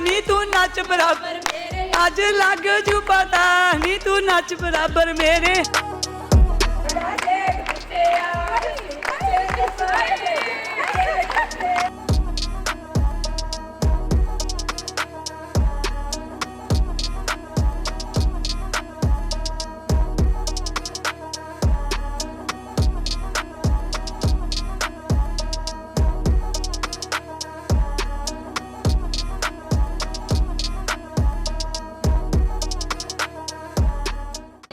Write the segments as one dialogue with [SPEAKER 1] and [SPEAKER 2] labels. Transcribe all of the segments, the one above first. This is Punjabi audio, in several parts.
[SPEAKER 1] ਨੀ ਤੂੰ ਨੱਚ ਬਰਾਬਰ ਮੇਰੇ। ਅੱਜ ਲੱਗ ਜੂ ਪਤਾ ਨੀ ਤੂੰ ਨੱਚ ਬਰਾਬਰ ਮੇਰੇ।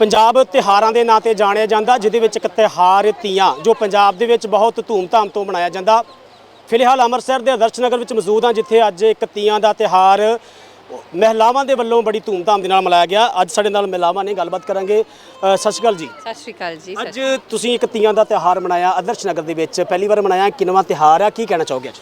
[SPEAKER 2] ਪੰਜਾਬ ਤਿਹਾਰਾਂ ਦੇ ਨਾਂ ਤੇ ਜਾਣਿਆ ਜਾਂਦਾ ਜਿਹਦੇ ਵਿੱਚ ਇੱਕ ਤਿਹਾਰ ਤੀਆਂ ਜੋ ਪੰਜਾਬ ਦੇ ਵਿੱਚ ਬਹੁਤ ਧੂਮਧਾਮ ਤੋਂ ਮਨਾਇਆ ਜਾਂਦਾ। ਫਿਲਹਾਲ ਅੰਮ੍ਰਿਤਸਰ ਦੇ ਆਦਰਸ਼ ਨਗਰ ਵਿੱਚ ਮੌਜੂਦ ਹਾਂ ਜਿੱਥੇ ਅੱਜ ਇੱਕ ਤੀਆਂ ਦਾ ਤਿਹਾਰ ਮਹਿਲਾਵਾਂ ਦੇ ਵੱਲੋਂ ਬੜੀ ਧੂਮਧਾਮ ਦੇ ਨਾਲ ਮਨਾਇਆ ਗਿਆ। ਅੱਜ ਸਾਡੇ ਨਾਲ ਮਹਿਲਾਵਾਂ ਨੇ ਗੱਲਬਾਤ ਕਰਾਂਗੇ। ਅ, ਸਤਿ ਸ਼੍ਰੀ ਅਕਾਲ ਜੀ।
[SPEAKER 3] ਸਤਿ ਸ਼੍ਰੀ ਅਕਾਲ ਜੀ
[SPEAKER 2] ਅੱਜ ਤੁਸੀਂ ਇੱਕ ਤੀਆਂ ਦਾ ਤਿਹਾਰ ਮਨਾਇਆ ਆਦਰਸ਼ ਨਗਰ ਦੇ ਵਿੱਚ। ਪਹਿਲੀ ਵਾਰ ਮਨਾਇਆ ਕਿੰਨਵਾਂ ਤਿਹਾਰ ਆ? ਕੀ ਕਹਿਣਾ ਚਾਹੋਗੇ ਅੱਜ?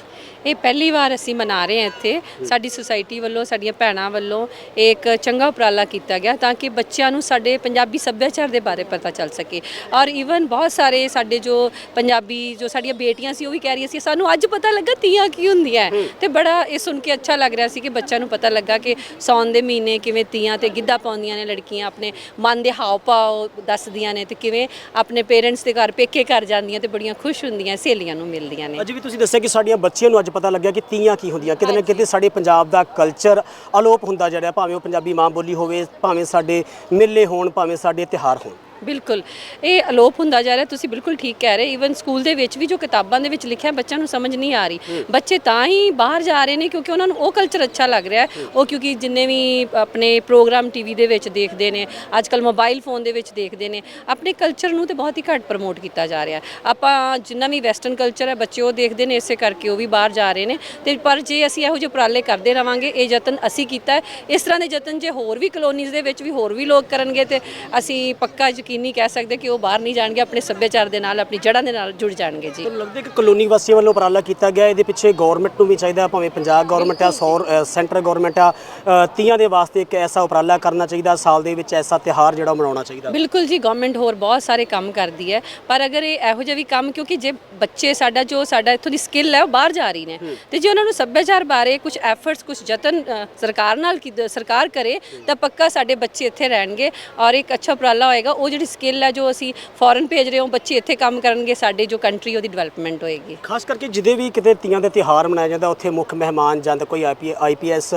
[SPEAKER 3] ਇਹ ਪਹਿਲੀ ਵਾਰ ਅਸੀਂ ਮਨਾ ਰਹੇ ਹਾਂ ਇੱਥੇ। ਸਾਡੀ ਸੁਸਾਇਟੀ ਵੱਲੋਂ ਸਾਡੀਆਂ ਭੈਣਾਂ ਵੱਲੋਂ ਇੱਕ ਚੰਗਾ ਉਪਰਾਲਾ ਕੀਤਾ ਗਿਆ ਤਾਂ ਕਿ ਬੱਚਿਆਂ ਨੂੰ ਸਾਡੇ ਪੰਜਾਬੀ ਸੱਭਿਆਚਾਰ ਦੇ ਬਾਰੇ ਪਤਾ ਚੱਲ ਸਕੇ। ਔਰ ਈਵਨ ਬਹੁਤ ਸਾਰੇ ਸਾਡੇ ਜੋ ਪੰਜਾਬੀ ਜੋ ਸਾਡੀਆਂ ਬੇਟੀਆਂ ਸੀ ਉਹ ਵੀ ਕਹਿ ਰਹੀਆਂ ਸੀ ਸਾਨੂੰ ਅੱਜ ਪਤਾ ਲੱਗਾ ਤੀਆਂ ਕੀ ਹੁੰਦੀਆਂ ਹੈ। ਤੇ ਬੜਾ ਇਹ ਸੁਣ ਕੇ ਅੱਛਾ ਲੱਗ ਰਿਹਾ ਸੀ ਕਿ ਬੱਚਿਆਂ ਨੂੰ ਪਤਾ ਲੱਗਾ ਕਿ ਸੌਣ ਦੇ ਮਹੀਨੇ ਕਿਵੇਂ ਤੀਆਂ ਤੇ ਗਿੱਧਾ ਪਾਉਂਦੀਆਂ ਨੇ ਲੜਕੀਆਂ ਆਪਣੇ ਮਨ ਦੇ ਹਾਵ ਭਾਵ ਦੱਸਦੀਆਂ ਨੇ ਤੇ ਕਿਵੇਂ ਆਪਣੇ ਪੇਰੈਂਟਸ ਦੇ ਘਰ ਪੇਕੇ ਘਰ ਜਾਂਦੀਆਂ ਤੇ ਬੜੀਆਂ ਖੁਸ਼ ਹੁੰਦੀਆਂ ਸਹੇਲੀਆਂ ਨੂੰ ਮਿਲਦੀਆਂ ਨੇ।
[SPEAKER 2] ਅੱਜ ਵੀ ਤੁਸੀਂ ਦੱਸਿਆ ਕਿ ਸਾਡੀਆਂ ਬੱਚੀਆਂ ਨੂੰ ਅੱਜ ਪਤਾ ਲੱਗਿਆ ਕਿ ਤੀਆਂ ਕੀ ਹੁੰਦੀਆਂ, ਕਿਤੇ ਨਾ ਕਿਤੇ ਸਾਡੇ ਪੰਜਾਬ ਦਾ ਕਲਚਰ ਅਲੋਪ ਹੁੰਦਾ ਜਾ ਰਿਹਾ, ਭਾਵੇਂ ਉਹ ਪੰਜਾਬੀ ਮਾਂ ਬੋਲੀ ਹੋਵੇ, ਭਾਵੇਂ ਸਾਡੇ ਮੇਲੇ ਹੋਣ, ਭਾਵੇਂ ਸਾਡੇ ਤਿਉਹਾਰ ਹੋਣ।
[SPEAKER 3] ਬਿਲਕੁਲ। ਇਹ ਅਲੋਪ ਹੁੰਦਾ ਜਾ ਰਿਹਾ ਤੁਸੀਂ ਬਿਲਕੁਲ ਠੀਕ ਕਹਿ ਰਹੇ ਈਵਨ ਸਕੂਲ ਦੇ ਵਿੱਚ ਵੀ ਜੋ ਕਿਤਾਬਾਂ ਦੇ ਵਿੱਚ ਲਿਖਿਆ ਬੱਚਿਆਂ ਨੂੰ ਸਮਝ ਨਹੀਂ ਆ ਰਹੀ। ਬੱਚੇ ਤਾਂ ਹੀ ਬਾਹਰ ਜਾ ਰਹੇ ਨੇ ਕਿਉਂਕਿ ਉਹਨਾਂ ਨੂੰ ਉਹ ਕਲਚਰ ਅੱਛਾ ਲੱਗ ਰਿਹਾ ਹੈ। ਉਹ ਕਿਉਂਕਿ ਜਿੰਨੇ ਵੀ ਆਪਣੇ ਪ੍ਰੋਗਰਾਮ ਟੀਵੀ ਦੇ ਵਿੱਚ ਦੇਖਦੇ ਨੇ ਅੱਜ ਕੱਲ ਮੋਬਾਈਲ ਫੋਨ ਦੇ ਵਿੱਚ ਦੇਖਦੇ ਨੇ ਆਪਣੇ ਕਲਚਰ ਨੂੰ ਤੇ ਬਹੁਤ ਹੀ ਘੱਟ ਪ੍ਰਮੋਟ ਕੀਤਾ ਜਾ ਰਿਹਾ ਆਪਾਂ ਜਿੰਨਾ ਵੀ ਵੈਸਟਰਨ ਕਲਚਰ ਹੈ ਬੱਚੇ ਉਹ ਦੇਖਦੇ ਨੇ ਇਸੇ ਕਰਕੇ ਉਹ ਵੀ ਬਾਹਰ ਜਾ ਰਹੇ ਨੇ। ਤੇ ਪਰ ਜੇ ਅਸੀਂ ਇਹੋ ਜਿਹੇ ਉਪਰਾਲੇ ਕਰਦੇ ਰਵਾਂਗੇ ਇਹ ਯਤਨ ਅਸੀਂ ਕੀਤਾ ਹੈ। ਇਸ ਤਰ੍ਹਾਂ ਦੇ ਯਤਨ ਜੇ ਹੋਰ ਵੀ ਕਲੋਨੀਜ਼ ਦੇ ਵਿੱਚ ਵੀ ਹੋਰ ਵੀ ਲੋਕ ਕਰਨਗੇ ਤੇ ਅਸੀਂ ਪੱਕਾ ਯਕੀਨੀ ਕਹਿ ਸਕਦੇ ਕਿ ਉਹ ਬਾਹਰ ਨਹੀਂ ਜਾਣਗੇ ਆਪਣੇ ਸੱਭਿਆਚਾਰ ਦੇ ਨਾਲ ਆਪਣੀ ਜੜ੍ਹਾਂ ਦੇ ਨਾਲ ਜੁੜ ਜਾਣਗੇ ਜੀ।
[SPEAKER 2] ਤੁਹਾਨੂੰ ਲੱਗਦਾ ਕਿ ਕਲੋਨੀ ਵਾਸੀਆਂ ਵੱਲੋਂ ਉਪਰਾਲਾ ਕੀਤਾ ਗਿਆ ਇਹਦੇ ਪਿੱਛੇ ਗਵਰਨਮੈਂਟ ਨੂੰ ਵੀ ਚਾਹੀਦਾ ਭਾਵੇਂ ਪੰਜਾਬ ਗਵਰਨਮੈਂਟ ਆ ਸੌਰ ਸੈਂਟਰ ਗਵਰਨਮੈਂਟ ਆ ਤੀਆਂ ਦੇ ਵਾਸਤੇ ਇੱਕ ਐਸਾ ਉਪਰਾਲਾ ਕਰਨਾ ਚਾਹੀਦਾ ਸਾਲ ਦੇ ਵਿੱਚ ਐਸਾ ਤਿਉਹਾਰ ਜਿਹੜਾ ਮਨਾਉਣਾ ਚਾਹੀਦਾ।
[SPEAKER 3] ਬਿਲਕੁਲ ਜੀ ਗਵਰਨਮੈਂਟ ਹੋਰ ਬਹੁਤ ਸਾਰੇ ਕੰਮ ਕਰਦੀ ਹੈ ਪਰ ਅਗਰ ਇਹ ਇਹੋ ਜਿਹੇ ਵੀ ਕੰਮ ਕਿਉਂਕਿ ਜੇ ਬੱਚੇ ਸਾਡਾ ਜੋ ਸਾਡਾ ਇੱਥੋਂ ਦੀ ਸਕਿੱਲ ਹੈ ਉਹ ਬਾਹਰ ਜਾ ਰਹੀ ਨੇ ਤੇ ਜੇ ਉਹਨਾਂ ਨੂੰ ਸੱਭਿਆਚਾਰ ਬਾਰੇ ਕੁਝ ਐਫਰਟਸ ਕੁਝ ਯਤਨ ਸਰਕਾਰ ਨਾਲ ਸਰਕਾਰ ਕਰੇ ਤਾਂ ਪੱਕਾ ਸਾਡੇ ਬੱਚੇ ਇੱਥੇ ਰਹਿਣਗੇ ਔਰ ਇੱਕ ਅੱਛਾ ਉਪਰਾਲਾ ਹੋਏਗਾ ਉਹ ਜਿਹੜੀ ਸਕਿੱਲ ਹੈ ਜੋ ਅਸੀਂ ਫੋਰਨ ਭੇਜ ਰਹੇ ਹਾਂ ਬੱਚੇ ਇੱਥੇ ਕੰਮ ਕਰਨਗੇ, ਸਾਡੇ ਜੋ ਕੰਟਰੀ ਉਹਦੀ ਡਿਵੈਲਪਮੈਂਟ ਹੋਏਗੀ।
[SPEAKER 2] ਖਾਸ ਕਰਕੇ ਜਿਹਦੇ ਵੀ ਕਿਤੇ ਤੀਆਂ ਦੇ ਤਿਉਹਾਰ ਮਨਾਇਆ ਜਾਂਦਾ, ਉੱਥੇ ਮੁੱਖ ਮਹਿਮਾਨ ਜਾਂ ਤਾਂ ਕੋਈ ਆਈਪੀਐਸ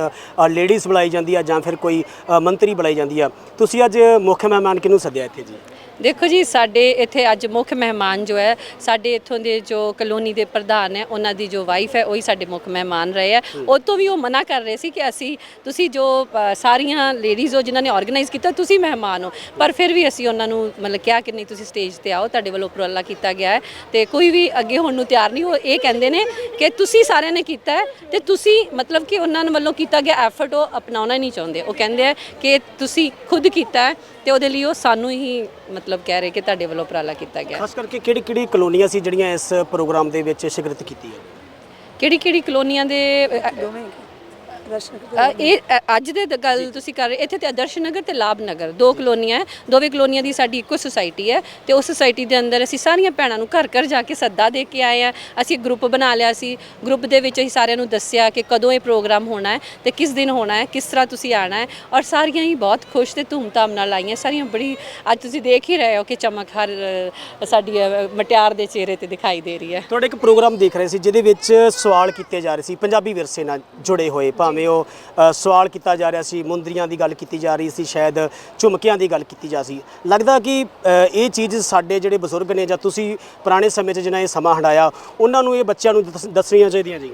[SPEAKER 2] ਲੇਡੀਜ਼ ਬੁਲਾਈ ਜਾਂਦੀ ਆ ਜਾਂ ਫਿਰ ਕੋਈ ਮੰਤਰੀ ਬੁਲਾਈ ਜਾਂਦੀ ਆ। ਤੁਸੀਂ ਅੱਜ ਮੁੱਖ ਮਹਿਮਾਨ ਕਿਹਨੂੰ ਸੱਦਿਆ ਇੱਥੇ ਜੀ?
[SPEAKER 3] ਦੇਖੋ ਜੀ ਸਾਡੇ ਇੱਥੇ ਅੱਜ ਮੁੱਖ ਮਹਿਮਾਨ ਜੋ ਹੈ ਸਾਡੇ ਇੱਥੋਂ ਦੇ ਜੋ ਕਲੋਨੀ ਦੇ ਪ੍ਰਧਾਨ ਹੈ ਉਹਨਾਂ ਦੀ ਜੋ ਵਾਈਫ ਹੈ ਉਹੀ ਸਾਡੇ ਮੁੱਖ ਮਹਿਮਾਨ ਰਹੇ ਹੈ। ਉਹ ਤੋਂ ਵੀ ਉਹ ਮਨਾ ਕਰ ਰਹੇ ਸੀ ਕਿ ਅਸੀਂ ਤੁਸੀਂ ਜੋ ਅ, ਸਾਰੀਆਂ ਲੇਡੀਜ਼ ਹੋ ਜਿਨ੍ਹਾਂ ਨੇ ਆਰਗੇਨਾਈਜ਼ ਕੀਤਾ ਤੁਸੀਂ ਮਹਿਮਾਨ ਹੋ। ਪਰ ਫਿਰ ਵੀ ਅਸੀਂ ਉਹਨਾਂ ਨੂੰ ਮਤਲਬ ਕਿਹਾ ਕਿ ਨਹੀਂ ਤੁਸੀਂ ਸਟੇਜ ਤੇ ਆਓ ਤੁਹਾਡੇ ਵੱਲੋਂ ਉਪਰਾਲਾ ਕੀਤਾ ਗਿਆ ਹੈ। ਤੇ ਕੋਈ ਵੀ ਅੱਗੇ ਹੋਣ ਨੂੰ ਤਿਆਰ ਨਹੀਂ ਹੋ ਇਹ ਕਹਿੰਦੇ ਨੇ ਕਿ ਤੁਸੀਂ ਸਾਰਿਆਂ ਨੇ ਕੀਤਾ ਹੈ ਤੇ ਤੁਸੀਂ ਮਤਲਬ ਕਿ ਉਹਨਾਂ ਵੱਲੋਂ ਕੀਤਾ ਗਿਆ ਐਫਰਟ ਉਹ ਅਪਣਾਉਣਾ ਨਹੀਂ ਚਾਹੁੰਦੇ। ਉਹ ਕਹਿੰਦੇ ਆ ਕਿ ਤੁਸੀਂ ਖੁਦ ਕੀਤਾ ਹੈ ਤੇ ਉਹਦੇ ਲਈ ਉਹ ਸਾਨੂੰ ਹੀ ਮਤਲਬ ਕਹਿ ਰਹੇ ਕਿ ਤੁਹਾਡੇ ਵੱਲੋਂ ਉਪਰਾਲਾ ਕੀਤਾ ਗਿਆ।
[SPEAKER 2] ਖਾਸ ਕਰਕੇ ਕਿਹੜੀ ਕਿਹੜੀ ਕਲੋਨੀਆਂ ਸੀ ਜਿਹੜੀਆਂ ਇਸ ਪ੍ਰੋਗਰਾਮ ਦੇ ਵਿੱਚ ਸ਼ਿਰਕਤ ਕੀਤੀ ਹੈ?
[SPEAKER 3] ਕਿਹੜੀ ਕਿਹੜੀ ਕਲੋਨੀਆਂ ਦੇ ਅ, ਇਹ ਅ, ਅੱਜ ਦੇ ਦ- ਗੱਲ ਤੁਸੀਂ ਕਰ ਰਹੇ ਇੱਥੇ ਤੇ ਆਦਰਸ਼ ਨਗਰ ਤੇ ਲਾਭ ਨਗਰ ਦੋ ਕਲੋਨੀਆਂ ਹੈ ਦੋਵੇਂ ਕਲੋਨੀਆਂ ਦੀ ਸਾਡੀ ਇੱਕੋ ਸੁਸਾਇਟੀ ਹੈ ਤੇ ਉਸ ਸੁਸਾਇਟੀ ਦੇ ਅੰਦਰ ਅਸੀਂ ਸਾਰੀਆਂ ਭੈਣਾਂ ਨੂੰ ਘਰ ਘਰ ਜਾ ਕੇ ਸੱਦਾ ਦੇ ਕੇ ਆਏ ਆ ਅਸੀਂ ਗਰੁੱਪ ਬਣਾ ਲਿਆ ਸੀ ਗਰੁੱਪ ਦੇ ਵਿੱਚ ਅਸੀਂ ਸਾਰਿਆਂ ਨੂੰ ਦੱਸਿਆ ਕਿ ਕਦੋਂ ਇਹ ਪ੍ਰੋਗਰਾਮ ਹੋਣਾ ਹੈ ਤੇ ਕਿਸ ਦਿਨ ਹੋਣਾ ਹੈ ਕਿਸ ਤਰ੍ਹਾਂ ਤੁਸੀਂ ਆਣਾ ਹੈ ਔਰ ਸਾਰੀਆਂ ਹੀ ਬਹੁਤ ਖੁਸ਼ ਤੇ ਧੂਮਧਾਮ ਨਾਲ ਆਈਆਂ ਸਾਰੀਆਂ ਬੜੀ ਅੱਜ ਤੁਸੀਂ ਦੇਖ ਹੀ ਰਹੇ ਹੋ ਕਿ ਚਮਕ ਹਰ ਅ, ਸਾਡੀ ਅ, ਮਟਿਆਰ ਦੇ ਚਿਹਰੇ ਤੇ ਦਿਖਾਈ ਦੇ ਰਹੀ ਹੈ।
[SPEAKER 2] ਤੁਹਾਡੇ ਇੱਕ ਪ੍ਰੋਗਰਾਮ ਦੇਖ ਰਹੇ ਸੀ ਜਿਹਦੇ ਵਿੱਚ ਸਵਾਲ ਕੀਤੇ ਜਾ ਰਹੇ ਸੀ ਪੰਜਾਬੀ ਵਿਰਸੇ ਨਾਲ ਜੁੜੇ ਹੋਏ ਭਾਵੇਂ ਉਹ ਅ, ਸਵਾਲ ਕੀਤਾ ਜਾ ਰਿਹਾ ਸੀ ਮੁੰਦਰੀਆਂ ਦੀ ਗੱਲ ਕੀਤੀ ਜਾ ਰਹੀ ਸੀ ਸ਼ਾਇਦ ਝੁਮਕਿਆਂ ਦੀ ਗੱਲ ਕੀਤੀ ਜਾ ਸੀ। ਲੱਗਦਾ ਕਿ ਅ, ਇਹ ਚੀਜ਼ ਸਾਡੇ ਜਿਹੜੇ ਬਜ਼ੁਰਗ ਨੇ ਜਾਂ ਤੁਸੀਂ ਪੁਰਾਣੇ ਸਮੇਂ 'ਚ ਜਿਨ੍ਹਾਂ ਇਹ ਸਮਾਂ ਹੰਡਾਇਆ ਉਹਨਾਂ ਨੂੰ ਇਹ ਬੱਚਿਆਂ ਨੂੰ ਦੱਸ- ਦੱਸਣੀਆਂ ਚਾਹੀਦੀਆਂ ਜੀ।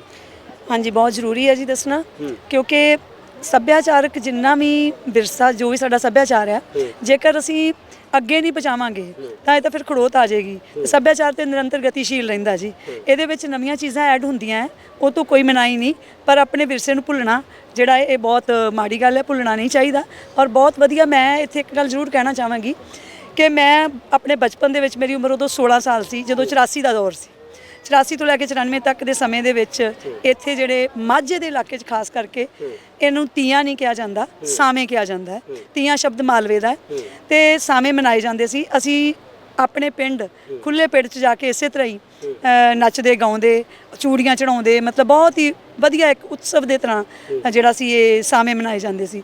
[SPEAKER 4] ਹਾਂਜੀ ਬਹੁਤ ਜ਼ਰੂਰੀ ਹੈ ਜੀ ਦੱਸਣਾ ਕਿਉਂਕਿ ਸੱਭਿਆਚਾਰਕ ਜਿੰਨਾ ਵੀ ਵਿਰਸਾ ਜੋ ਵੀ ਸਾਡਾ ਸੱਭਿਆਚਾਰ ਆ ਜੇਕਰ ਅਸੀਂ ਅੱਗੇ ਨਹੀਂ ਪਹੁੰਚਾਵਾਂਗੇ ਤਾਂ ਇਹ ਤਾਂ ਫਿਰ ਖੜੋਤ ਆ ਜਾਏਗੀ। ਸੱਭਿਆਚਾਰ ਤੇ ਨਿਰੰਤਰ ਗਤੀਸ਼ੀਲ ਰਹਿੰਦਾ ਜੀ। ਇਹਦੇ ਵਿੱਚ ਨਵੀਆਂ ਚੀਜ਼ਾਂ ਐਡ ਹੁੰਦੀਆਂ ਹੈ, ਉਹ ਤੋਂ ਕੋਈ ਮਨਾਈ ਨਹੀਂ ਪਰ ਆਪਣੇ ਵਿਰਸੇ ਨੂੰ ਭੁੱਲਣਾ ਜਿਹੜਾ ਹੈ, ਇਹ ਬਹੁਤ ਮਾੜੀ ਗੱਲ ਹੈ ਭੁੱਲਣਾ ਨਹੀਂ ਚਾਹੀਦਾ। ਔਰ ਬਹੁਤ ਵਧੀਆ ਮੈਂ ਇੱਥੇ ਇੱਕ ਗੱਲ ਜ਼ਰੂਰ ਕਹਿਣਾ ਚਾਹਾਂਗੀ ਕਿ ਮੈਂ ਆਪਣੇ ਬਚਪਨ ਦੇ ਵਿੱਚ ਮੇਰੀ ਉਮਰ ਉਦੋਂ 16 ਸਾਲ ਸੀ ਜਦੋਂ 84 ਦਾ ਦੌਰ ਸੀ। 84 ਤੋਂ ਲੈ ਕੇ 94 ਤੱਕ ਦੇ ਸਮੇਂ ਦੇ ਵਿੱਚ ਇੱਥੇ ਜਿਹੜੇ ਮਾਝੇ ਦੇ ਇਲਾਕੇ 'ਚ ਖਾਸ ਕਰਕੇ ਇਹਨੂੰ ਤੀਆਂ ਨਹੀਂ ਕਿਹਾ ਜਾਂਦਾ ਸਾਵੇਂ ਕਿਹਾ ਜਾਂਦਾ ਤੀਆਂ ਸ਼ਬਦ ਮਾਲਵੇ ਦਾ ਤੇ ਸਾਵੇਂ ਮਨਾਏ ਜਾਂਦੇ ਸੀ। ਅਸੀਂ ਆਪਣੇ ਪਿੰਡ ਖੁੱਲੇ ਪਿੰਡ 'ਚ ਜਾ ਕੇ ਇਸੇ ਤਰ੍ਹਾਂ ਹੀ ਨੱਚਦੇ ਗਾਉਂਦੇ ਚੂੜੀਆਂ ਚੜਾਉਂਦੇ ਮਤਲਬ ਬਹੁਤ ਹੀ ਵਧੀਆ ਇੱਕ ਉਤਸਵ ਦੇ ਤਰ੍ਹਾਂ ਜਿਹੜਾ ਸੀ ਇਹ ਸਾਵੇਂ ਮਨਾਏ ਜਾਂਦੇ ਸੀ।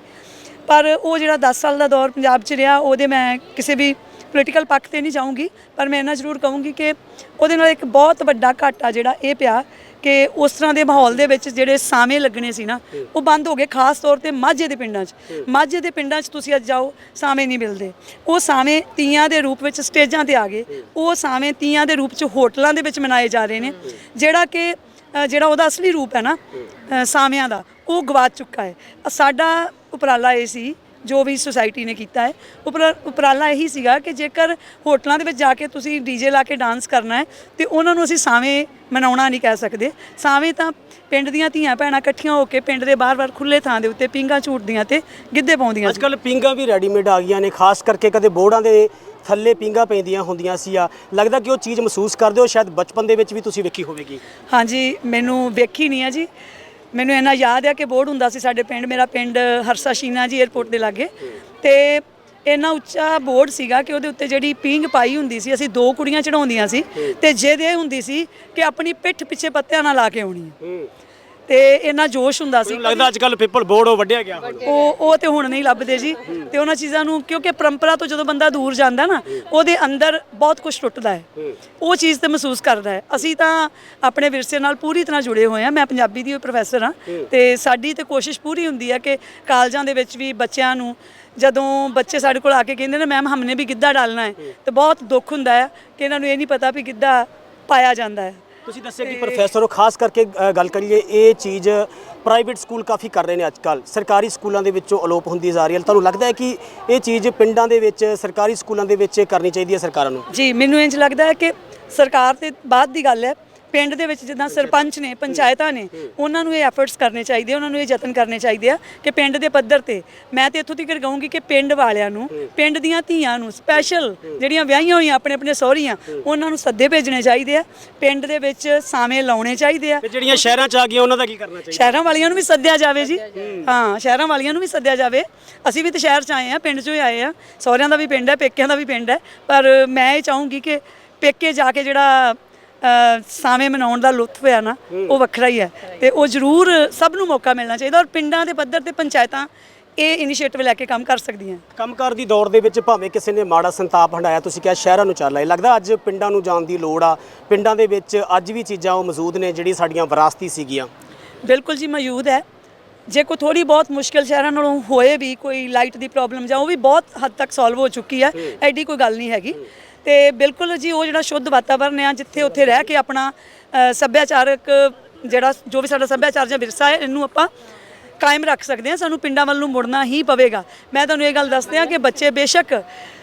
[SPEAKER 4] ਪਰ ਉਹ ਜਿਹੜਾ 10 ਸਾਲ ਦਾ ਦੌਰ ਪੰਜਾਬ 'ਚ ਰਿਹਾ ਉਹਦੇ ਮੈਂ ਕਿਸੇ ਵੀ ਪੋਲੀਟੀਕਲ ਪੱਖ ਤੇ ਨਹੀਂ ਜਾਊਂਗੀ, ਪਰ ਮੈਂ ਇਹਨਾਂ ਜ਼ਰੂਰ ਕਹੂੰਗੀ ਕਿ ਉਹਦੇ ਨਾਲ ਇੱਕ ਬਹੁਤ ਵੱਡਾ ਘਾਟਾ ਜਿਹੜਾ ਇਹ ਪਿਆ ਕਿ ਉਸ ਤਰ੍ਹਾਂ ਦੇ ਮਾਹੌਲ ਦੇ ਵਿੱਚ ਜਿਹੜੇ ਸਾਵੇਂ ਲੱਗਣੇ ਸੀ ਨਾ, ਉਹ ਬੰਦ ਹੋ ਗਏ ਖਾਸ ਤੌਰ ਤੇ ਮਾਝੇ ਦੇ ਪਿੰਡਾਂ 'ਚ। ਮਾਝੇ ਦੇ ਪਿੰਡਾਂ 'ਚ ਤੁਸੀਂ ਅੱਜ ਜਾਓ, ਸਾਵੇਂ ਨਹੀਂ ਮਿਲਦੇ। ਉਹ ਸਾਵੇਂ ਤੀਆਂ ਦੇ ਰੂਪ ਵਿੱਚ ਸਟੇਜਾਂ ਤੇ ਆ ਗਏ। ਉਹ ਸਾਵੇਂ ਤੀਆਂ ਦੇ ਰੂਪ 'ਚ ਹੋਟਲਾਂ ਦੇ ਵਿੱਚ ਮਨਾਏ ਜਾ ਰਹੇ ਨੇ, ਜਿਹੜਾ ਕਿ ਜਿਹੜਾ ਉਹਦਾ ਅਸਲੀ ਰੂਪ ਹੈ ਨਾ ਸਾਵਿਆਂ ਦਾ, ਉਹ ਗਵਾ ਚੁੱਕਾ ਹੈ। ਸਾਡਾ ਉਪਰਾਲਾ ਇਹ ਸੀ ਜੋ ਵੀ ਸੁਸਾਇਟੀ ਨੇ ਕੀਤਾ ਹੈ। ਉਪਰਾ- ਉਪਰਾਲਾ ਇਹੀ ਸੀਗਾ ਕਿ ਜੇਕਰ ਹੋਟਲਾਂ ਦੇ ਵਿੱਚ ਜਾ ਕੇ ਤੁਸੀਂ ਡੀਜੇ ਲਾ ਕੇ ਡਾਂਸ ਕਰਨਾ ਹੈ ਤੇ ਉਹਨਾਂ ਨੂੰ ਅਸੀਂ ਸਾਵੇਂ ਮਨਾਉਣਾ ਨਹੀਂ ਕਹਿ ਸਕਦੇ। ਸਾਵੇਂ ਤਾਂ ਪਿੰਡ ਦੀਆਂ ਧੀਆਂ ਭੈਣਾਂ ਇਕੱਠੀਆਂ ਹੋ ਕੇ ਪਿੰਡ ਦੇ ਬਾਹਰ-ਬਾਹਰ ਖੁੱਲੇ ਥਾਂ ਦੇ ਉੱਤੇ ਪਿੰਗਾ ਝੂਟਦੀਆਂ ਤੇ ਗਿੱਧੇ ਪਾਉਂਦੀਆਂ
[SPEAKER 2] ਅੱਜ ਕੱਲ ਪਿੰਗਾ ਵੀ ਰੈਡੀਮੇਡ ਆ ਗਈਆਂ ਨੇ ਖਾਸ ਕਰਕੇ ਕਦੇ ਬੋਰਡਾਂ ਦੇ ਥੱਲੇ ਪਿੰਗਾ ਪੈਂਦੀਆਂ ਹੁੰਦੀਆਂ ਸੀ ਆ। ਲੱਗਦਾ ਕਿ ਉਹ ਚੀਜ਼ ਮਹਿਸੂਸ ਕਰਦੇ ਹੋ ਸ਼ਾਇਦ ਬਚਪਨ ਦੇ ਵਿੱਚ ਵੀ ਤੁਸੀਂ ਵੇਖੀ ਹੋਵੇਗੀ।
[SPEAKER 4] ਹਾਂਜੀ ਮੈਨੂੰ ਵੇਖੀ ਨਹੀਂ ਆ ਜੀ। ਮੈਨੂੰ ਇਹਨਾਂ ਯਾਦ ਆ ਕਿ ਬੋਰਡ ਹੁੰਦਾ ਸੀ ਸਾਡੇ ਪਿੰਡ, ਮੇਰਾ ਪਿੰਡ ਹਰਸਾ ਸ਼ੀਨਾ ਜੀ 에ਅਰਪੋਰਟ ਦੇ ਲਾਗੇ। ਤੇ ਇੰਨਾ ਉੱਚਾ ਬੋਰਡ ਸੀਗਾ ਕਿ ਉਹਦੇ ਉੱਤੇ ਜਿਹੜੀ ਪੀਂਗ ਪਾਈ ਹੁੰਦੀ ਸੀ, ਅਸੀਂ ਦੋ ਕੁੜੀਆਂ ਚੜਾਉਂਦੀਆਂ ਸੀ ਤੇ ਜਿਹਦੇ ਇਹ ਹੁੰਦੀ ਸੀ ਕਿ ਆਪਣੀ ਪਿੱਠ ਪਿੱਛੇ ਪੱਤਿਆਂ ਨਾਲ ਲਾ ਕੇ ਆਉਣੀ ਤੇ ਇੰਨਾ ਜੋਸ਼ ਹੁੰਦਾ ਸੀ।
[SPEAKER 2] ਲੱਗਦਾ ਅੱਜ ਕੱਲ ਪੀਪਲ ਬੋਰਡ ਉਹ ਵੱਢਿਆ ਗਿਆ।
[SPEAKER 4] ਉਹ ਉਹ ਤੇ ਹੁਣ ਨਹੀਂ ਲੱਭਦੇ ਜੀ। ਤੇ ਉਹਨਾਂ ਚੀਜ਼ਾਂ ਨੂੰ ਕਿਉਂਕਿ ਪਰੰਪਰਾ ਤੋਂ ਜਦੋਂ ਬੰਦਾ ਦੂਰ ਜਾਂਦਾ ਨਾ ਉਹਦੇ ਅੰਦਰ ਬਹੁਤ ਕੁਝ ਟੁੱਟਦਾ ਹੈ। ਉਹ ਚੀਜ਼ ਤੇ ਮਹਿਸੂਸ ਕਰਦਾ ਹੈ। ਅਸੀਂ ਤਾਂ ਆਪਣੇ ਵਿਰਸੇ ਨਾਲ ਪੂਰੀ ਤਰ੍ਹਾਂ ਜੁੜੇ ਹੋਏ ਹਾਂ। ਮੈਂ ਪੰਜਾਬੀ ਦੀ ਪ੍ਰੋਫੈਸਰ ਹਾਂ। ਤੇ ਸਾਡੀ ਤੇ ਕੋਸ਼ਿਸ਼ ਪੂਰੀ ਹੁੰਦੀ ਹੈ ਕਿ ਕਾਲਜਾਂ ਦੇ ਵਿੱਚ ਵੀ ਬੱਚਿਆਂ ਨੂੰ ਜਦੋਂ ਬੱਚੇ ਸਾਡੇ ਕੋਲ ਆ ਕੇ ਕਹਿੰਦੇ ਨੇ ਮੈਮ ਹਮਨੇ ਵੀ ਗਿੱਧਾ ਡਾਲਣਾ ਹੈ। ਤੇ ਬਹੁਤ ਦੁੱਖ ਹੁੰਦਾ ਹੈ ਕਿ ਇਹਨਾਂ ਨੂੰ ਇਹ ਨਹੀਂ ਪਤਾ ਵੀ ਗਿੱਧਾ ਪਾਇਆ ਜਾਂਦਾ ਹੈ।
[SPEAKER 2] ਤੁਸੀਂ ਦੱਸਿਆ ਕਿ ਪ੍ਰੋਫੈਸਰ ਖਾਸ ਕਰਕੇ ਅ, ਗੱਲ ਕਰੀਏ ਇਹ ਚੀਜ਼ ਪ੍ਰਾਈਵੇਟ ਸਕੂਲ ਕਾਫੀ ਕਰ ਰਹੇ ਨੇ ਅੱਜ ਕੱਲ ਸਰਕਾਰੀ ਸਕੂਲਾਂ ਦੇ ਵਿੱਚੋਂ ਅਲੋਪ ਹੁੰਦੀ ਜਾ ਰਹੀ ਹੈ। ਤੁਹਾਨੂੰ ਲੱਗਦਾ ਹੈ ਕਿ ਇਹ ਚੀਜ਼ ਪਿੰਡਾਂ ਦੇ ਵਿੱਚ ਸਰਕਾਰੀ ਸਕੂਲਾਂ ਦੇ ਵਿੱਚ ਕਰਨੀ ਚਾਹੀਦੀ ਹੈ ਸਰਕਾਰਾਂ ਨੂੰ?
[SPEAKER 4] ਜੀ ਮੈਨੂੰ ਇੰਜ ਲੱਗਦਾ ਹੈ ਕਿ ਸਰਕਾਰ ਤੇ ਬਾਅਦ ਦੀ ਗੱਲ ਹੈ। ਪਿੰਡ ਦੇ ਵਿੱਚ ਜਿੱਦਾਂ ਸਰਪੰਚ ਨੇ ਪੰਚਾਇਤਾਂ ਨੇ ਉਹਨਾਂ ਨੂੰ ਇਹ ਐਫਰਟਸ ਕਰਨੇ ਚਾਹੀਦੇ ਉਹਨਾਂ ਨੂੰ ਇਹ ਯਤਨ ਕਰਨੇ ਚਾਹੀਦੇ ਆ ਕਿ ਪਿੰਡ ਦੇ ਪੱਧਰ ਤੇ ਮੈਂ ਤੇ ਇੱਥੋਂ ਤੱਕ ਕਹੂੰਗੀ ਕਿ ਪਿੰਡ ਵਾਲਿਆਂ ਨੂੰ ਪਿੰਡ ਦੀਆਂ ਧੀਆਂ ਨੂੰ ਸਪੈਸ਼ਲ ਜਿਹੜੀਆਂ ਵਿਆਹੀਆਂ ਹੋਈਆਂ ਆਪਣੇ ਆਪਣੇ ਸਹੁਰੀਆਂ ਉਹਨਾਂ ਨੂੰ ਸੱਦੇ ਭੇਜਣੇ ਚਾਹੀਦੇ ਆ ਪਿੰਡ ਦੇ ਵਿੱਚ ਸਾਵੇਂ ਲਾਉਣੇ ਚਾਹੀਦੇ ਆ।
[SPEAKER 2] ਤੇ ਜਿਹੜੀਆਂ ਸ਼ਹਿਰਾਂ 'ਚ ਆ ਗਈਆਂ ਉਹਨਾਂ ਦਾ ਕੀ ਕਰਨਾ ਚਾਹੀਦਾ?
[SPEAKER 4] ਸ਼ਹਿਰਾਂ ਵਾਲੀਆਂ ਨੂੰ ਵੀ ਸੱਦਿਆ ਜਾਵੇ ਜੀ। ਹਾਂ ਸ਼ਹਿਰਾਂ ਵਾਲੀਆਂ ਨੂੰ ਵੀ ਸੱਦਿਆ ਜਾਵੇ। ਅਸੀਂ ਵੀ ਤਾਂ ਸ਼ਹਿਰ 'ਚ ਆਏ ਆ ਪਿੰਡ 'ਚੋਂ ਹੀ ਆਏ ਆ। ਸਹੁਰਿਆਂ ਦਾ ਵੀ ਪਿੰਡ ਹੈ ਪੇਕਿਆਂ ਦਾ ਵੀ ਪਿੰਡ ਹੈ। ਪਰ ਮੈਂ ਇਹ ਚਾਹੂੰਗੀ ਕਿ ਪੇਕੇ ਜਾ ਕੇ ਜਿਹੜਾ ਸਾਵੇਂ ਮਨਾਉਣ ਦਾ ਲੁਤਫ ਹੈ ਨਾ ਉਹ ਵੱਖਰਾ ਹੀ ਹੈ। ਤੇ ਉਹ ਜ਼ਰੂਰ ਸਭ ਨੂੰ ਮੌਕਾ ਮਿਲਣਾ ਚਾਹੀਦਾ ਔਰ ਪਿੰਡਾਂ ਦੇ ਪੱਧਰ ਤੇ ਪੰਚਾਇਤਾਂ ਇਹ ਇਨੀਸ਼ੀਏਟਿਵ ਲੈ ਕੇ ਕੰਮ ਕਰ ਸਕਦੀਆਂ।
[SPEAKER 2] ਕੰਮਕਾਰ ਦੀ ਦੌਰ ਦੇ ਵਿੱਚ ਭਾਵੇਂ ਕਿਸੇ ਨੇ ਮਾੜਾ ਸੰਤਾਪ ਹੰਡਾਇਆ ਤੁਸੀਂ ਕਿਹਾ ਸ਼ਹਿਰਾਂ ਨੂੰ ਚੱਲ ਆਏ ਲੱਗਦਾ ਅੱਜ ਪਿੰਡਾਂ ਨੂੰ ਜਾਣ ਦੀ ਲੋੜ ਆ। ਪਿੰਡਾਂ ਦੇ ਵਿੱਚ ਅੱਜ ਵੀ ਚੀਜ਼ਾਂ ਉਹ ਮੌਜੂਦ ਨੇ ਜਿਹੜੀ ਸਾਡੀਆਂ ਵਿਰਾਸਤੀ ਸੀਗੀਆਂ।
[SPEAKER 4] ਬਿਲਕੁਲ ਜੀ ਮੌਜੂਦ ਹੈ। ਜੇ ਕੋਈ ਥੋੜੀ ਬਹੁਤ ਮੁਸ਼ਕਿਲ ਸ਼ਹਿਰਾਂ ਨਾਲੋਂ ਹੋਏ ਵੀ ਕੋਈ ਲਾਈਟ ਦੀ ਪ੍ਰੋਬਲਮ ਜਾਂ ਉਹ ਵੀ ਬਹੁਤ ਹੱਦ ਤੱਕ ਸੋਲਵ ਹੋ ਚੁੱਕੀ ਹੈ ਐਡੀ ਕੋਈ ਗੱਲ ਨਹੀਂ ਹੈਗੀ। ਤੇ ਬਿਲਕੁਲ ਜੀ ਉਹ ਜਿਹੜਾ ਸ਼ੁੱਧ ਵਾਤਾਵਰਨ ਆ ਜਿੱਥੇ ਉੱਥੇ ਰਹਿ ਕੇ ਆਪਣਾ ਸੱਭਿਆਚਾਰਕ ਜਿਹੜਾ ਜੋ ਵੀ ਸਾਡਾ ਸੱਭਿਆਚਾਰ ਜਾਂ ਵਿਰਸਾ ਹੈ ਇਹਨੂੰ ਆਪਾਂ ਕਾਇਮ ਰੱਖ ਸਕਦੇ ਹਾਂ ਸਾਨੂੰ ਪਿੰਡਾਂ ਵੱਲ ਨੂੰ ਮੁੜਨਾ ਹੀ ਪਵੇਗਾ। ਮੈਂ ਤੁਹਾਨੂੰ ਇਹ ਗੱਲ ਦੱਸਦੇ ਹਾਂ ਕਿ ਬੱਚੇ ਬੇਸ਼ੱਕ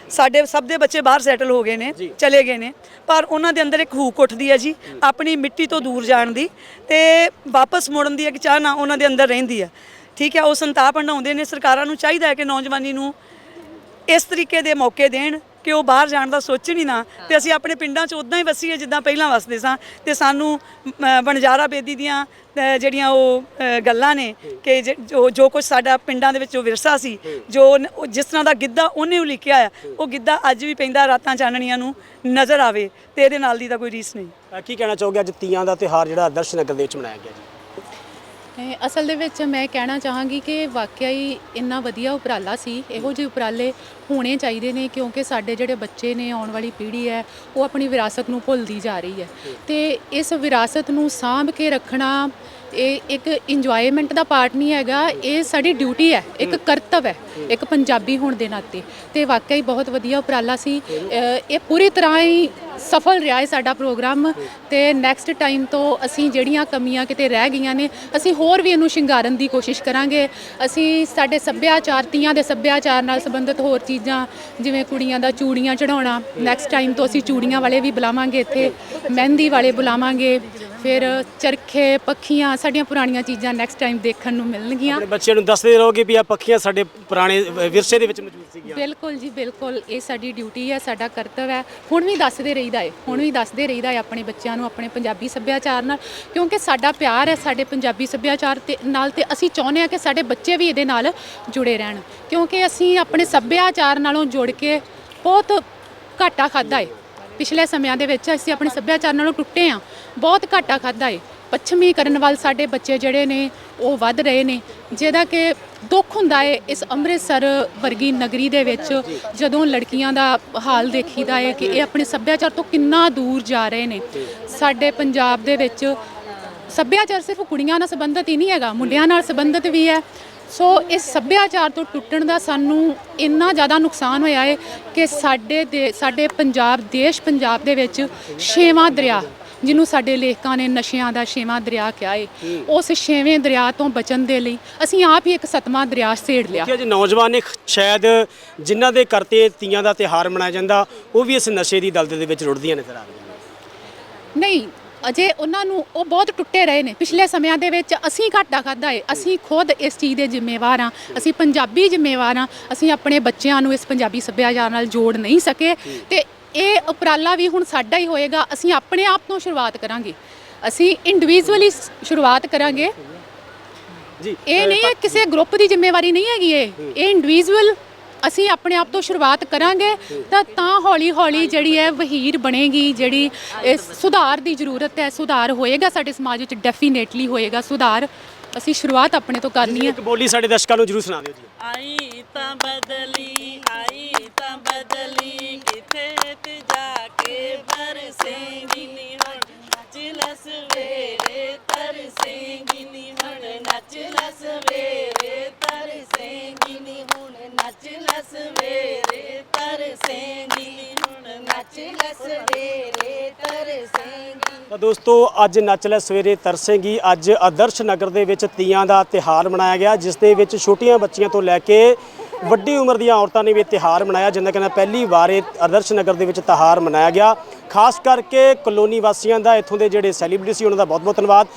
[SPEAKER 4] ਸਾਡੇ ਸਭ ਦੇ ਬੱਚੇ ਬਾਹਰ ਸੈਟਲ ਹੋ ਗਏ ਨੇ ਚਲੇ ਗਏ ਨੇ ਪਰ ਉਹਨਾਂ ਦੇ ਅੰਦਰ ਇੱਕ ਹੂਕ ਉੱਠਦੀ ਹੈ ਜੀ ਆਪਣੀ ਮਿੱਟੀ ਤੋਂ ਦੂਰ ਜਾਣ ਦੀ ਤੇ ਵਾਪਸ ਮੁੜਨ ਦੀ ਇੱਕ ਚਾਹਨਾ ਉਹਨਾਂ ਦੇ ਅੰਦਰ ਰਹਿੰਦੀ ਹੈ। ਠੀਕ ਹੈ ਉਹ ਸੰਤਾਪ ਹੰਡਾਉਂਦੇ ਨੇ ਸਰਕਾਰਾਂ ਨੂੰ ਚਾਹੀਦਾ ਹੈ ਕਿ ਨੌਜਵਾਨੀ ਨੂੰ ਇਸ ਤਰੀਕੇ ਦੇ ਮੌਕੇ ਦੇਣ ਕਿ ਉਹ ਬਾਹਰ ਜਾਣ ਦਾ ਸੋਚਣ ਹੀ ਨਾ ਤੇ ਅਸੀਂ ਆਪਣੇ ਪਿੰਡਾਂ 'ਚ ਉਦਾਂ ਹੀ ਵਸੀਏ ਜਿੱਦਾਂ ਪਹਿਲਾਂ ਵਸਦੇ ਸਾਂ ਤੇ ਸਾਨੂੰ ਬਣਜਾਰਾ ਬੇਦੀ ਦੀਆਂ ਜਿਹੜੀਆਂ ਉਹ ਗੱਲਾਂ ਨੇ ਕਿ ਜ- ਜੋ ਕੁਝ ਸਾਡਾ ਪਿੰਡਾਂ ਦੇ ਵਿੱਚ ਜੋ ਵਿਰਸਾ ਸੀ ਜੋ ਉਹ ਜਿਸ ਤਰ੍ਹਾਂ ਦਾ ਗਿੱਧਾ ਉਹਨੇ ਉਲੀਕਿਆ ਆ ਉਹ ਗਿੱਧਾ ਅੱਜ ਵੀ ਪੈਂਦਾ ਰਾਤਾਂ ਚਾਨਣੀਆਂ ਨੂੰ ਨਜ਼ਰ ਆਵੇ ਤੇ ਇਹਦੇ ਨਾਲ ਦੀ ਤਾਂ ਕੋਈ ਰੀਸ ਨਹੀਂ।
[SPEAKER 2] ਕੀ ਕਹਿਣਾ ਚਾਹੋਗੇ? ਅੱਜ ਤੀਆਂ ਦਾ ਤਿਉਹਾਰ ਜਿਹੜਾ ਦਰਸ਼ਨ ਨਗਰ ਦੇ ਵਿੱਚ ਮਨਾਇਆ ਗਿਆ ਜੀ।
[SPEAKER 5] ਇਹ ਅਸਲ ਦੇ ਵਿੱਚ ਮੈਂ ਕਹਿਣਾ ਚਾਹਾਂਗੀ ਕਿ ਵਾਕਿਆ ਹੀ ਇੰਨਾ ਵਧੀਆ ਉਪਰਾਲਾ ਸੀ। ਇਹੋ ਜਿਹੇ ਉਪਰਾਲੇ ਹੋਣੇ ਚਾਹੀਦੇ ਨੇ ਕਿਉਂਕਿ ਸਾਡੇ ਜਿਹੜੇ ਬੱਚੇ ਨੇ ਆਉਣ ਵਾਲੀ ਪੀੜ੍ਹੀ ਹੈ, ਉਹ ਆਪਣੀ ਵਿਰਾਸਤ ਨੂੰ ਭੁੱਲਦੀ ਜਾ ਰਹੀ ਹੈ। ਤੇ ਇਸ ਵਿਰਾਸਤ ਨੂੰ ਸਾਂਭ ਕੇ ਰੱਖਣਾ ਇਹ ਇੱਕ ਇੰਜੋਇਮੈਂਟ ਦਾ ਪਾਰਟ ਨਹੀਂ ਹੈਗਾ ਇਹ ਸਾਡੀ ਡਿਊਟੀ ਹੈ ਇੱਕ ਕਰਤੱਵ ਹੈ ਇੱਕ ਪੰਜਾਬੀ ਹੋਣ ਦੇ ਨਾਤੇ। ਤੇ ਵਾਕਿਆ ਹੀ ਬਹੁਤ ਵਧੀਆ ਉਪਰਾਲਾ ਸੀ। ਇਹ ਪੂਰੀ ਤਰ੍ਹਾਂ ਹੀ ਸਫਲ ਰਿਹਾ ਹੈ ਸਾਡਾ ਪ੍ਰੋਗਰਾਮ। ਤੇ ਨੈਕਸਟ ਟਾਈਮ ਤੋਂ ਅਸੀਂ ਜਿਹੜੀਆਂ ਕਮੀਆਂ ਕਿਤੇ ਰਹਿ ਗਈਆਂ ਨੇ ਅਸੀਂ ਹੋਰ ਵੀ ਇਹਨੂੰ ਸ਼ਿੰਗਾਰਨ ਦੀ ਕੋਸ਼ਿਸ਼ ਕਰਾਂਗੇ। ਅਸੀਂ ਸਾਡੇ ਸੱਭਿਆਚਾਰ ਤੀਆਂ ਦੇ ਸੱਭਿਆਚਾਰ ਨਾਲ ਸੰਬੰਧਿਤ ਹੋਰ ਚੀਜ਼ਾਂ ਜਿਵੇਂ ਕੁੜੀਆਂ ਦਾ ਚੂੜੀਆਂ ਚੜਾਉਣਾ ਨੈਕਸਟ ਟਾਈਮ ਤੋਂ ਅਸੀਂ ਚੂੜੀਆਂ ਵਾਲੇ ਵੀ ਬੁਲਾਵਾਂਗੇ ਇੱਥੇ ਮਹਿੰਦੀ ਵਾਲੇ ਬੁਲਾਵਾਂਗੇ। ਫਿਰ ਚਰਖੇ ਪੱਖੀਆਂ ਸਾਡੀਆਂ ਪੁਰਾਣੀਆਂ ਚੀਜ਼ਾਂ ਨੈਕਸਟ ਟਾਈਮ ਦੇਖਣ ਨੂੰ ਮਿਲਣਗੀਆਂ।
[SPEAKER 2] ਆਪਣੇ ਬੱਚਿਆਂ ਨੂੰ ਦੱਸਦੇ ਰਹੋਗੇ ਵੀ ਆ ਪੱਖੀਆਂ ਸਾਡੇ ਪੁਰਾਣੇ ਵਿਰਸੇ ਦੇ ਵਿੱਚ ਮੌਜੂਦ ਸੀਗੀਆਂ।
[SPEAKER 5] ਬਿਲਕੁਲ ਜੀ ਬਿਲਕੁਲ। ਇਹ ਸਾਡੀ ਡਿਊਟੀ ਹੈ ਸਾਡਾ ਕਰਤੱਵ ਹੈ। ਹੁਣ ਵੀ ਦੱਸਦੇ ਰਹੀਦਾ ਹੈ ਹੁਣ ਵੀ ਦੱਸਦੇ ਰਹੀਦਾ ਹੈ ਆਪਣੇ ਬੱਚਿਆਂ ਨੂੰ ਆਪਣੇ ਪੰਜਾਬੀ ਸੱਭਿਆਚਾਰ ਨਾਲ। ਕਿਉਂਕਿ ਸਾਡਾ ਪਿਆਰ ਹੈ ਸਾਡੇ ਪੰਜਾਬੀ ਸੱਭਿਆਚਾਰ ਤੇ ਨਾਲ ਤੇ ਅਸੀਂ ਚਾਹੁੰਦੇ ਹਾਂ ਕਿ ਸਾਡੇ ਬੱਚੇ ਵੀ ਇਹਦੇ ਨਾਲ ਜੁੜੇ ਰਹਿਣ। ਕਿਉਂਕਿ ਅਸੀਂ ਆਪਣੇ ਸੱਭਿਆਚਾਰ ਨਾਲੋਂ ਜੁੜ ਕੇ ਬਹੁਤ ਘਾਟਾ ਖਾਦਾ ਹੈ। ਪਿਛਲੇ ਸਮਿਆਂ ਦੇ ਵਿੱਚ ਅਸੀਂ ਆਪਣੇ ਸੱਭਿਆਚਾਰ ਨਾਲੋਂ ਟੁੱਟੇ ਆ ਬਹੁਤ ਘਾਟਾ ਖਾਦਾ ਏ। ਪੱਛਮੀਕਰਨ ਵੱਲ ਸਾਡੇ ਬੱਚੇ ਜਿਹੜੇ ਨੇ, ਉਹ ਵੱਧ ਰਹੇ ਨੇ। ਜਿਹਦਾ ਕਿ ਦੁੱਖ ਹੁੰਦਾ ਏ ਇਸ ਅੰਮ੍ਰਿਤਸਰ ਵਰਗੀ ਨਗਰੀ ਦੇ ਵਿੱਚ, ਜਦੋਂ ਲੜਕੀਆਂ ਦਾ ਹਾਲ ਦੇਖੀਦਾ ਏ ਕਿ ਇਹ ਆਪਣੇ ਸੱਭਿਆਚਾਰ ਤੋਂ ਕਿੰਨਾ ਦੂਰ ਜਾ ਰਹੇ ਨੇ। ਸਾਡੇ ਪੰਜਾਬ ਦੇ ਵਿੱਚ ਸੱਭਿਆਚਾਰ ਸਿਰਫ ਕੁੜੀਆਂ ਨਾਲ ਸੰਬੰਧਿਤ ਹੀ ਨਹੀਂ ਹੈਗਾ, ਮੁੰਡਿਆਂ ਨਾਲ ਸੰਬੰਧਿਤ ਵੀ ਹੈ। ਸੋ ਇਸ ਸੱਭਿਆਚਾਰ ਤੋਂ ਟੁੱਟਣ ਦਾ ਸਾਨੂੰ ਇੰਨਾ ਜ਼ਿਆਦਾ ਨੁਕਸਾਨ ਹੋਇਆ ਹੈ ਕਿ ਸਾਡੇ ਦੇ ਸਾਡੇ ਪੰਜਾਬ ਦੇਸ਼ ਪੰਜਾਬ ਦੇ ਵਿੱਚ ਛੇਵਾਂ ਦਰਿਆ ਜਿਹਨੂੰ ਸਾਡੇ ਲੇਖਕਾਂ ਨੇ ਨਸ਼ਿਆਂ ਦਾ ਛੇਵਾਂ ਦਰਿਆ ਕਿਹਾ ਹੈ ਉਸ ਛੇਵੇਂ ਦਰਿਆ ਤੋਂ ਬਚਣ ਦੇ ਲਈ ਅਸੀਂ ਆਪ ਹੀ ਇੱਕ ਸਤਵਾਂ ਦਰਿਆ ਸੇੜ ਲਿਆ।
[SPEAKER 2] ਕਿ ਅੱਜ ਨੌਜਵਾਨ ਨੇ ਖ- ਸ਼ਾਇਦ ਜਿਨ੍ਹਾਂ ਦੇ ਕਰਤੇ ਤੀਆਂ ਦਾ ਤਿਹਾਰ ਮਨਾਇਆ ਜਾਂਦਾ ਉਹ ਵੀ ਇਸ ਨਸ਼ੇ ਦੀ ਦਲਦਲ ਦੇ ਵਿੱਚ ਰੁੜਦੀਆਂ ਨਜ਼ਰ ਆ ਰਹੀਆਂ
[SPEAKER 5] ਨਹੀਂ ਅਜੇ ਉਹਨਾਂ ਨੂੰ ਉਹ ਬਹੁਤ ਟੁੱਟੇ ਰਹੇ ਨੇ। ਪਿਛਲੇ ਸਮਿਆਂ ਦੇ ਵਿੱਚ ਅਸੀਂ ਘਾਟਾ ਖਾਦਾ ਏ। ਅਸੀਂ ਖੁਦ ਇਸ ਚੀਜ਼ ਦੇ ਜ਼ਿੰਮੇਵਾਰ ਹਾਂ। ਅਸੀਂ ਪੰਜਾਬੀ ਜ਼ਿੰਮੇਵਾਰ ਹਾਂ। ਅਸੀਂ ਆਪਣੇ ਬੱਚਿਆਂ ਨੂੰ ਇਸ ਪੰਜਾਬੀ ਸੱਭਿਆਚਾਰ ਨਾਲ ਜੋੜ ਨਹੀਂ ਸਕੇ। ਤੇ ਇਹ ਉਪਰਾਲਾ ਵੀ ਹੁਣ ਸਾਡਾ ਹੀ ਹੋਏਗਾ। ਅਸੀਂ ਆਪਣੇ ਆਪ ਤੋਂ ਸ਼ੁਰੂਆਤ ਕਰਾਂਗੇ। ਅਸੀਂ ਇੰਡੀਵਿਜੂਅਲੀ ਸ਼ੁਰੂਆਤ ਕਰਾਂਗੇ।
[SPEAKER 2] ਜੀ
[SPEAKER 5] ਇਹ ਨਹੀਂ ਹੈ ਕਿਸੇ ਗਰੁੱਪ ਦੀ ਜ਼ਿੰਮੇਵਾਰੀ ਨਹੀਂ ਹੈਗੀ ਇਹ। ਇਹ ਇੰਡੀਵਿਜੂਅਲ ਅਸੀਂ ਆਪਣੇ ਆਪ ਤੋਂ ਸ਼ੁਰੂਆਤ ਕਰਾਂਗੇ ਤਾਂ ਤਾਂ ਹੌਲੀ ਹੌਲੀ ਜਿਹੜੀ ਹੈ ਵਹੀਰ ਬਣੇਗੀ ਜਿਹੜੀ ਇਹ ਸੁਧਾਰ ਦੀ ਜ਼ਰੂਰਤ ਹੈ ਸੁਧਾਰ ਹੋਏਗਾ ਸਾਡੇ ਸਮਾਜ ਵਿੱਚ ਡੈਫੀਨੇਟਲੀ ਹੋਏਗਾ ਸੁਧਾਰ। ਅਸੀਂ ਸ਼ੁਰੂਆਤ ਆਪਣੇ ਤੋਂ ਕਰਨੀ ਹੈ।
[SPEAKER 2] ਇੱਕ ਬੋਲੀ ਸਾਡੇ ਦਰਸ਼ਕਾਂ ਨੂੰ ਜਰੂਰ ਸੁਣਾ ਦਿਓ ਜੀ।
[SPEAKER 1] ਆਈ ਤਾਂ ਬਦਲੀ ਆਈ ਤਾਂ ਬਦਲੀ ਕਿਥੇ ਤੇ ਜਾ ਕੇ ਬਰਸੇਂਗੀ ਨੀ ਹੁਣ ਨੱਚ ਲੈ ਸਵੇਰੇ ਤਰਸੇਂਗੀ ਨੀ ਹੁਣ ਨੱਚ ਲੈ ਸਵੇਰੇ ਤਰਸੇਂਗੀ ਨੀ ਲੈ ਸਵੇਰੇ ਤਰਸੇਂਗੀ ਹੁਣ ਨੱਚ ਲੈ ਸਵੇਰੇ ਤਰਸੇਂਗੀ
[SPEAKER 2] ਤਾਂ ਦੋਸਤੋ, ਅੱਜ ਨੱਚ ਲੈ ਸਵੇਰੇ ਤਰਸੇਗੀ ਅੱਜ ਆਦਰਸ਼ ਨਗਰ ਦੇ ਵਿੱਚ ਤੀਆਂ ਦਾ ਤਿਹਾਰ ਮਨਾਇਆ ਗਿਆ, ਜਿਸ ਦੇ ਵਿੱਚ ਛੋਟੀਆਂ ਬੱਚੀਆਂ ਤੋਂ ਲੈ ਕੇ ਵੱਡੀ ਉਮਰ ਦੀਆਂ ਔਰਤਾਂ ਨੇ ਵੀ ਇਹ ਤਿਹਾਰ ਮਨਾਇਆ ਜਿੰਦਾ ਕਹਿੰਦਾ ਪਹਿਲੀ ਵਾਰ ਇਹ ਆਦਰਸ਼ ਨਗਰ ਦੇ ਵਿੱਚ ਤਿਹਾਰ ਮਨਾਇਆ ਗਿਆ। ਖਾਸ ਕਰਕੇ ਕਲੋਨੀ ਵਾਸੀਆਂ ਦਾ ਇੱਥੋਂ ਦੇ ਜਿਹੜੇ ਸੈਲੀਬ੍ਰਿਟੀ ਸੀ, ਉਹਨਾਂ ਦਾ ਬਹੁਤ ਬਹੁਤ ਧੰਨਵਾਦ।